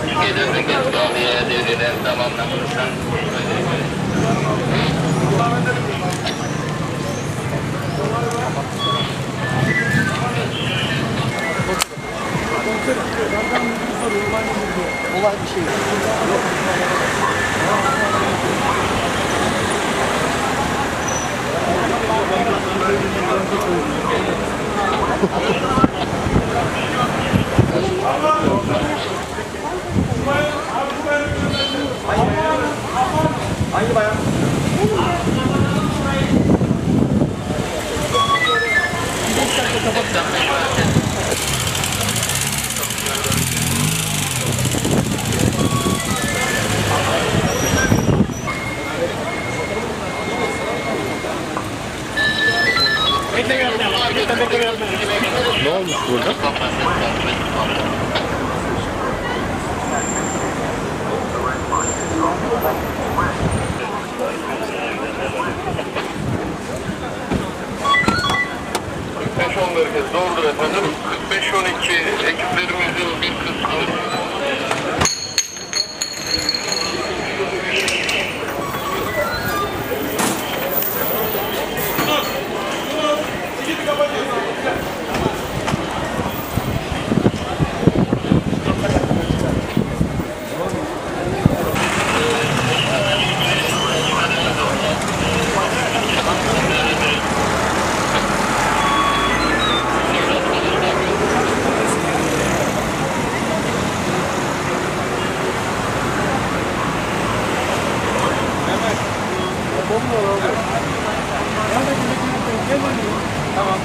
Türkiye'de İslamiye devrinin tamamlanmıştır. Olay bir şey. Hangi bayan? Ne olmuş burada? Merkez doğrudur efendim. 45-12 ekiplerimizin bir Olmuyor abi. Nerede. Tamam.